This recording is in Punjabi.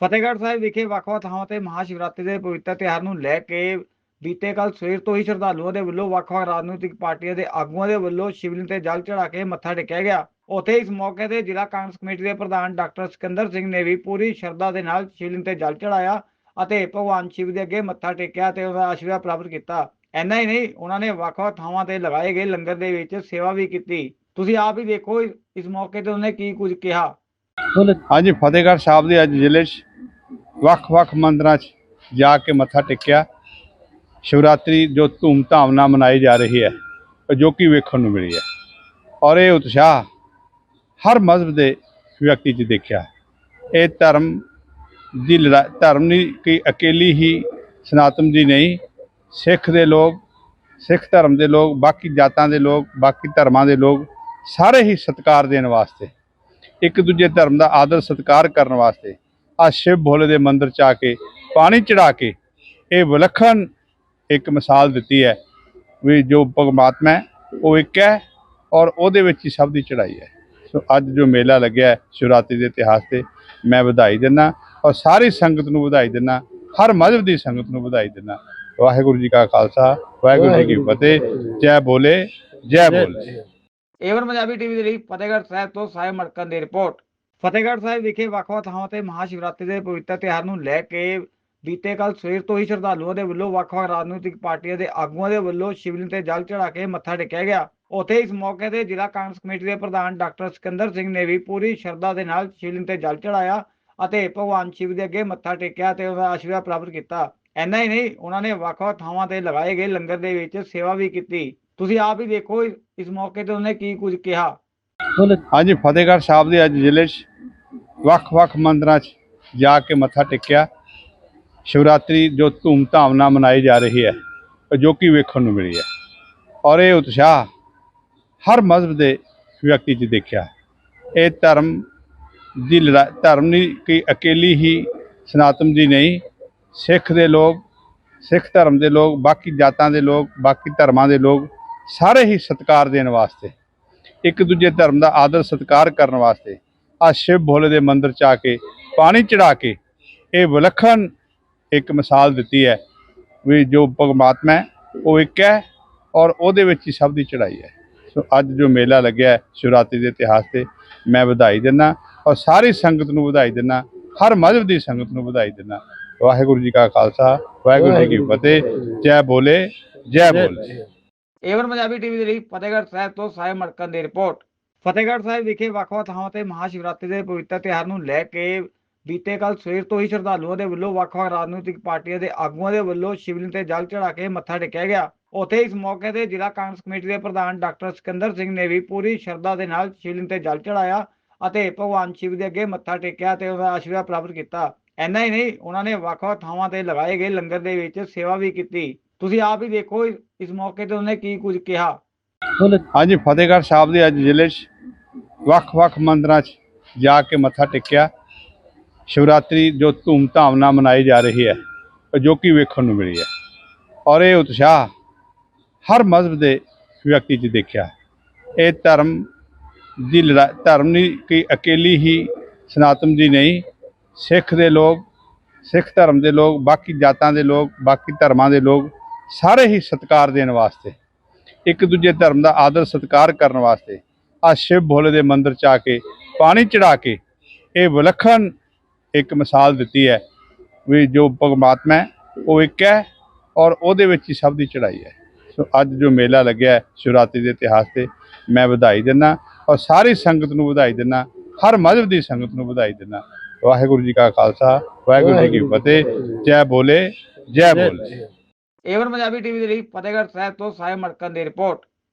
ਫਤਿਹਗੜ੍ਹ ਸਾਹਿਬ ਵਿਖੇ ਵੱਖ-ਵੱਖ ਥਾਵਾਂ ਤੇ ਮਹਾਸ਼ਿਵਰਾਤਰੀ ਦੇ ਪਵਿੱਤਰ ਤਿਉਹਾਰ ਨੂੰ ਲੈ ਕੇ ਬੀਤੇ ਕੱਲ ਸਵੇਰ ਤੋਂ ਹੀ ਸ਼ਰਧਾਲੂਆਂ ਦੇ ਵੱਲੋਂ ਵੱਖ-ਵੱਖ ਰਾਜਨੀਤਿਕ ਪਾਰਟੀਆਂ ਦੇ ਆਗੂਆਂ ਦੇ ਵੱਲੋਂ ਸ਼ਿਵਲਿੰਗ ਤੇ ਜਲ ਚੜਾ ਕੇ ਮੱਥਾ ਟੇਕਿਆ ਗਿਆ। ਉੱਥੇ ਇਸ ਮੌਕੇ ਤੇ ਜ਼ਿਲ੍ਹਾ ਕਾਂਗਰਸ ਕਮੇਟੀ ਦੇ ਪ੍ਰਧਾਨ ਡਾਕਟਰ ਸਿਕੰਦਰ ਸਿੰਘ ਨੇ ਵੀ ਪੂਰੀ ਸ਼ਰਧਾ ਦੇ ਨਾਲ ਸ਼ਿਵਲਿੰਗ ਤੇ ਜਲ ਚੜਾਇਆ ਅਤੇ ਭਗਵਾਨ ਸ਼ਿਵ ਦੇ ਅੱਗੇ ਮੱਥਾ ਟੇਕਿਆ ਤੇ ਉਹਦਾ ਆਸ਼ੀਰਵਾਦ ਪ੍ਰਾਪਤ ਕੀਤਾ। ਇੰਨਾ ਹੀ ਨਹੀਂ, ਉਹਨਾਂ ਨੇ ਵੱਖ-ਵੱਖ ਥਾਵਾਂ ਤੇ ਲਗਾਏ ਗਏ ਲੰਗਰ ਦੇ ਵਿੱਚ ਸੇਵਾ ਵੀ ਕੀਤੀ। ਤੁਸੀਂ ਆਪ ਹੀ ਦੇਖੋ ਇਸ ਮੌਕੇ ਤੇ ਉਹਨੇ ਕੀ ਕੁਝ ਕਿਹਾ। ਹਾਂਜੀ, ਫਤਿਹਗੜ੍ਹ ਸਾਹਿਬ ਦੇ ਅੱਜ ਜ਼ਿਲ੍ਹੇ 'ਚ ਵੱਖ-ਵੱਖ ਮੰਦਰਾਂ 'ਚ ਜਾ ਕੇ ਮੱਥਾ ਟੇਕਿਆ। ਸ਼ਿਵਰਾਤਰੀ ਜੋ ਧੂਮ-ਧਾਮ ਨਾਲ ਮਨਾਈ ਜਾ ਰਹੀ ਹੈ, ਉਹ ਜੋ ਕਿ ਵੇਖਣ ਨੂੰ ਮਿਲੀ ਹੈ। ਔਰ ਇਹ ਉਤਸ਼ਾਹ ਹਰ ਮਜ਼ਹਬ ਦੇ ਵਿਅਕਤੀ 'ਚ ਦੇਖਿਆ ਇਹ ਧਰਮ ਦੀ ਲੜਾ ਧਰਮ ਨਹੀਂ ਕਿ ਅਕੇਲੀ ਹੀ ਸਨਾਤਨ ਦੀ ਨਹੀਂ, ਸਿੱਖ ਦੇ ਲੋਕ, ਸਿੱਖ ਧਰਮ ਦੇ ਲੋਕ, ਬਾਕੀ ਜਾਤਾਂ ਦੇ ਲੋਕ, ਬਾਕੀ ਧਰਮਾਂ ਦੇ ਲੋਕ ਸਾਰੇ ਹੀ ਸਤਿਕਾਰ ਦੇਣ ਵਾਸਤੇ, ਇੱਕ ਦੂਜੇ ਧਰਮ ਦਾ ਆਦਰ ਸਤਿਕਾਰ ਕਰਨ ਵਾਸਤੇ ਆ ਸ਼ਿਵ ਭੋਲੇ ਦੇ ਮੰਦਿਰ ਚ ਆ ਕੇ ਪਾਣੀ ਚੜਾ ਕੇ ਇਹ ਵਿਲੱਖਣ ਇੱਕ ਮਿਸਾਲ ਦਿੱਤੀ ਹੈ ਵੀ ਜੋ ਪਰਮਾਤਮਾ ਹੈ ਉਹ ਇੱਕ ਹੈ ਔਰ ਉਹਦੇ ਵਿੱਚ ਹੀ ਸਭ ਦੀ ਚੜਾਈ ਹੈ। ਸੋ ਅੱਜ ਜੋ ਮੇਲਾ ਲੱਗਿਆ ਸ਼ਿਵਰਾਤਰੀ ਦੇ ਇਤਿਹਾਸ ਤੇ ਮੈਂ ਵਧਾਈ ਦਿੰਦਾ ਔਰ ਸਾਰੀ ਸੰਗਤ ਨੂੰ ਵਧਾਈ ਦਿੰਦਾ ਹਰ ਮਜ਼ਹਬ ਦੀ ਸੰਗਤ ਨੂੰ ਵਧਾਈ ਦਿੰਦਾ। ਵਾਹਿਗੁਰੂ ਜੀ ਕਾ ਖਾਲਸਾ ਵਾਹਿਗੁਰੂ ਜੀ ਕੀ ਫਤਿਹ ਜੈ ਬੋਲੇ ਜੈ ਬੋਲੇ ਏਵਨ ਪੰਜਾਬੀ ਟੀਵੀ ਦੇ ਲਈ ਫਤਿਹਗੜ੍ਹ ਸਾਹਿਬ ਤੋਂ ਸਾਹਿਬ ਮੜਕਨ ਦੀ ਰਿਪੋਰਟ। ਫਤਿਹਗੜ੍ਹ ਸਾਹਿਬ ਵਿਖੇ ਵੱਖ-ਵੱਖ ਥਾਵਾਂ ਤੇ ਮਹਾਸ਼ਿਵਰਾਤਰੀ ਦੇ ਪਵਿੱਤਰ ਤਿਉਹਾਰ ਨੂੰ ਲੈ ਕੇ ਬੀਤੇ ਕੱਲ ਸਵੇਰ ਤੋਂ ਹੀ ਸ਼ਰਧਾਲੂਆਂ ਦੇ ਵੱਲੋਂ ਵੱਖ-ਵੱਖ ਰਾਜਨੀਤਿਕ ਪਾਰਟੀਆਂ ਦੇ ਆਗੂਆਂ ਦੇ ਵੱਲੋਂ ਸ਼ਿਵਲਿੰਗ ਤੇ ਜਲ ਚੜਾ ਕੇ ਮੱਥਾ ਟੇਕਿਆ ਗਿਆ। ਉੱਥੇ ਇਸ ਮੌਕੇ ਤੇ ਜ਼ਿਲ੍ਹਾ ਕਾਂਗਰਸ ਕਮੇਟੀ ਦੇ ਪ੍ਰਧਾਨ ਡਾਕਟਰ ਸਿਕੰਦਰ ਸਿੰਘ ਨੇ ਵੀ ਪੂਰੀ ਸ਼ਰਧਾ ਦੇ ਨਾਲ ਸ਼ਿਵਲਿੰਗ ਤੇ ਜਲ ਚੜਾਇਆ ਅਤੇ ਭਗਵਾਨ ਸ਼ਿਵ ਦੇ ਅੱਗੇ ਮੱਥਾ ਟੇਕਿਆ ਤੇ ਉਹਦਾ ਆਸ਼ੀਰਵਾਦ ਪ੍ਰਾਪਤ ਕੀਤਾ। ਇੰਨਾ ਹੀ ਨਹੀਂ, ਉਹਨਾਂ ਨੇ ਵੱਖ-ਵੱਖ ਥਾਵਾਂ ਤੇ ਲਗਾਏ ਗਏ ਲੰਗਰ ਦੇ ਵਿੱਚ ਸੇਵਾ ਵੀ ਕੀਤੀ। ਤੁਸੀਂ ਆਪ ਹੀ ਦੇਖੋ ਇਸ ਮੌਕੇ ਤੇ ਉਹਨੇ ਕੀ ਕੁਝ ਕਿਹਾ। ਹਾਂਜੀ, ਫਤਿਹਗੜ੍ਹ ਸਾਹਿਬ ਦੇ ਅੱਜ ਜ਼ਿਲ੍ਹੇ 'ਚ ਵੱਖ-ਵੱਖ ਮੰਦਰਾਂ 'ਚ ਜਾ ਕੇ ਮੱਥਾ ਟੇਕਿਆ। ਸ਼ਿਵਰਾਤਰੀ ਜੋ ਧੂਮ-ਧਾਮ ਨਾਲ ਮਨਾਈ ਜਾ ਰਹੀ ਹੈ ਉਹ ਜੋ ਕਿ ਵੇਖਣ ਨੂੰ ਮਿਲੀ ਹੈ। ਔਰ ਇਹ ਉਤਸ਼ਾਹ ਹਰ ਮਜ਼ਹਬ ਦੇ ਵਿਅਕਤੀ 'ਚ ਦੇਖਿਆ। ਇਹ ਧਰਮ ਦੀ ਲੜਾਈ, ਧਰਮ ਨਹੀਂ ਕਿ ਅਕੇਲੀ ਹੀ ਸਨਾਤਨ ਦੀ ਨਹੀਂ, ਸਿੱਖ ਦੇ ਲੋਕ, ਸਿੱਖ ਧਰਮ ਦੇ ਲੋਕ, ਬਾਕੀ ਜਾਤਾਂ ਦੇ ਲੋਕ, ਬਾਕੀ ਧਰਮਾਂ ਦੇ ਲੋਕ ਸਾਰੇ ਹੀ ਸਤਿਕਾਰ ਦੇਣ ਵਾਸਤੇ, ਇੱਕ ਦੂਜੇ ਧਰਮ ਦਾ ਆਦਰ ਸਤਿਕਾਰ ਕਰਨ ਵਾਸਤੇ ਆ ਸ਼ਿਵ ਭੋਲੇ ਦੇ ਮੰਦਿਰ ਚ ਆ ਕੇ ਪਾਣੀ ਚੜਾ ਕੇ ਇਹ ਵਿਲੱਖਣ ਇੱਕ ਮਿਸਾਲ ਦਿੱਤੀ ਹੈ ਵੀ ਜੋ ਪਰਮਾਤਮਾ ਹੈ ਉਹ ਇੱਕ ਹੈ ਔਰ ਉਹਦੇ ਵਿੱਚ ਹੀ ਸਭ ਦੀ ਚੜਾਈ ਹੈ। ਸੋ ਅੱਜ ਜੋ ਮੇਲਾ ਲੱਗਿਆ ਸ਼ਿਵਰਾਤਰੀ ਦੇ ਇਤਿਹਾਸ ਤੇ ਮੈਂ ਵਧਾਈ ਦਿੰਦਾ ਔਰ ਸਾਰੀ ਸੰਗਤ ਨੂੰ ਵਧਾਈ ਦਿੰਦਾ ਹਰ ਮਜ਼ਹਬ ਦੀ ਸੰਗਤ ਨੂੰ ਵਧਾਈ ਦਿੰਦਾ। ਵਾਹਿਗੁਰੂ ਜੀ ਕਾ ਖਾਲਸਾ ਵਾਹਿਗੁਰੂ ਜੀ ਕੀ ਫਤਿਹ ਜੈ ਬੋਲੇ ਜੈ ਬੋਲੇ ਏਵਨ ਪੰਜਾਬੀ ਟੀਵੀ ਦੇ ਲਈ ਫਤਿਹਗੜ੍ਹ ਸਾਹਿਬ ਤੋਂ ਸਾਹਿਬ ਮੜਕਨ ਦੀ ਰਿਪੋਰਟ। ਫਤਿਹਗੜ੍ਹ ਸਾਹਿਬ ਵਿਖੇ ਵੱਖ-ਵੱਖ ਥਾਵਾਂ ਤੇ ਮਹਾਸ਼ਿਵਰਾਤਰੀ ਦੇ ਪਵਿੱਤਰ ਤਿਉਹਾਰ ਨੂੰ ਲੈ ਕੇ ਬੀਤੇ ਕੱਲ ਸਵੇਰ ਤੋਂ ਹੀ ਸ਼ਰਧਾਲੂਆਂ ਦੇ ਵੱਲੋਂ ਵੱਖ-ਵੱਖ ਰਾਜਨੀਤਿਕ ਪਾਰਟੀਆਂ ਦੇ ਆਗੂਆਂ ਦੇ ਵੱਲੋਂ ਸ਼ਿਵਲਿੰਗ ਤੇ ਜਲ ਚੜਾ ਕੇ ਮੱਥਾ ਟੇਕਿਆ ਗਿਆ। ਉੱਥੇ ਇਸ ਮੌਕੇ ਤੇ ਜ਼ਿਲ੍ਹਾ ਕਾਂਗਰਸ ਕਮੇਟੀ ਦੇ ਪ੍ਰਧਾਨ ਡਾਕਟਰ ਸਿਕੰਦਰ ਸਿੰਘ ਨੇ ਵੀ ਪੂਰੀ ਸ਼ਰਧਾ ਦੇ ਨਾਲ ਸ਼ਿਵਲਿੰਗ ਤੇ ਜਲ ਚੜਾਇਆ ਅਤੇ ਭਗਵਾਨ ਸ਼ਿਵ ਦੇ ਅੱਗੇ ਮੱਥਾ ਟੇਕਿਆ ਤੇ ਉਹਦਾ ਆਸ਼ੀਰਵਾਦ ਪ੍ਰਾਪਤ ਕੀਤਾ। ਇੰਨਾ ਹੀ ਨਹੀਂ, ਉਹਨਾਂ ਨੇ ਵੱਖ-ਵੱਖ ਥਾਵਾਂ ਤੇ ਲਗਾਏ ਗਏ ਲੰਗਰ ਦੇ ਵਿੱਚ ਸੇਵਾ ਵੀ ਕੀਤੀ। ਤੁਸੀਂ ਆਪ ਹੀ ਦੇਖੋ ਇਸ ਮੌਕੇ ਤੇ ਉਹਨੇ ਕੀ ਕੁਝ ਕਿਹਾ। ਹਾਂਜੀ, ਫਤਿਹਗੜ੍ਹ ਸਾਹਿਬ ਦੇ ਅੱਜ ਜ਼ਿਲ੍ਹੇ 'ਚ ਵੱਖ-ਵੱਖ ਮੰਦਰਾਂ 'ਚ ਜਾ ਕੇ ਮੱਥਾ ਟੇਕਿਆ। ਸ਼ਿਵਰਾਤਰੀ ਜੋ ਧੂਮ-ਧਾਮ ਨਾਲ ਮਨਾਈ ਜਾ ਰਹੀ ਹੈ, ਉਹ ਜੋ ਕਿ ਵੇਖਣ ਨੂੰ ਮਿਲੀ ਹੈ। ਔਰ ਇਹ ਉਤਸ਼ਾਹ ਹਰ ਮਜ਼ਹਬ ਦੇ ਵਿਅਕਤੀ 'ਚ ਦੇਖਿਆ। ਇਹ ਧਰਮ ਦੀ ਲੜਾ ਧਰਮ ਨਹੀਂ ਕਿ ਅਕੇਲੀ ਹੀ ਸਨਾਤਨ ਦੀ ਨਹੀਂ, ਸਿੱਖ ਦੇ ਲੋਕ, ਸਿੱਖ ਧਰਮ ਦੇ ਲੋਕ, ਬਾਕੀ ਜਾਤਾਂ ਦੇ ਲੋਕ, ਬਾਕੀ ਧਰਮਾਂ ਦੇ ਲੋਕ ਸਾਰੇ ਹੀ ਸਤਿਕਾਰ ਦੇਣ ਵਾਸਤੇ ਇੱਕ ਦੂਜੇ ਧਰਮ ਦਾ ਆਦਰ ਸਤਿਕਾਰ ਕਰਨ ਵਾਸਤੇ ਆ ਸ਼ਿਵ ਭੋਲੇ ਦੇ ਮੰਦਿਰ ਚ ਆ ਕੇ ਪਾਣੀ ਚੜਾ ਕੇ ਇਹ ਵਿਲੱਖਣ ਇੱਕ ਮਿਸਾਲ ਦਿੱਤੀ ਹੈ ਵੀ ਜੋ ਪਰਮਾਤਮਾ ਹੈ ਉਹ ਇੱਕ ਹੈ ਔਰ ਉਹਦੇ ਵਿੱਚ ਹੀ ਸਭ ਦੀ ਚੜਾਈ ਹੈ। ਸੋ ਅੱਜ ਜੋ ਮੇਲਾ ਲੱਗਿਆ ਹੈ ਸ਼ਿਵਰਾਤਰੀ ਦੇ ਇਤਿਹਾਸ ਤੇ ਮੈਂ ਵਧਾਈ ਦਿੰਦਾ ਔਰ ਸਾਰੀ ਸੰਗਤ ਨੂੰ ਵਧਾਈ ਦਿੰਦਾ ਹਰ ਮਜ਼ਹਬ ਦੀ ਸੰਗਤ ਨੂੰ ਵਧਾਈ ਦਿੰਦਾ। ਵਾਹਿਗੁਰੂ ਜੀ ਕਾ ਖਾਲਸਾ ਵਾਹਿਗੁਰੂ ਜੀ ਕੀ ਫਤਿਹ ਜੈ ਬੋਲੇ ਜੈ ਬੋਲੇ ਏਵਨ ਪੰਜਾਬੀ ਟੀਵੀ ਦੇ ਲਈ ਫਤਿਹਗੜ੍ਹ ਸਾਹਿਬ ਤੋਂ ਸਾਹਿਬ ਮੜਕਨ ਦੀ ਰਿਪੋਰਟ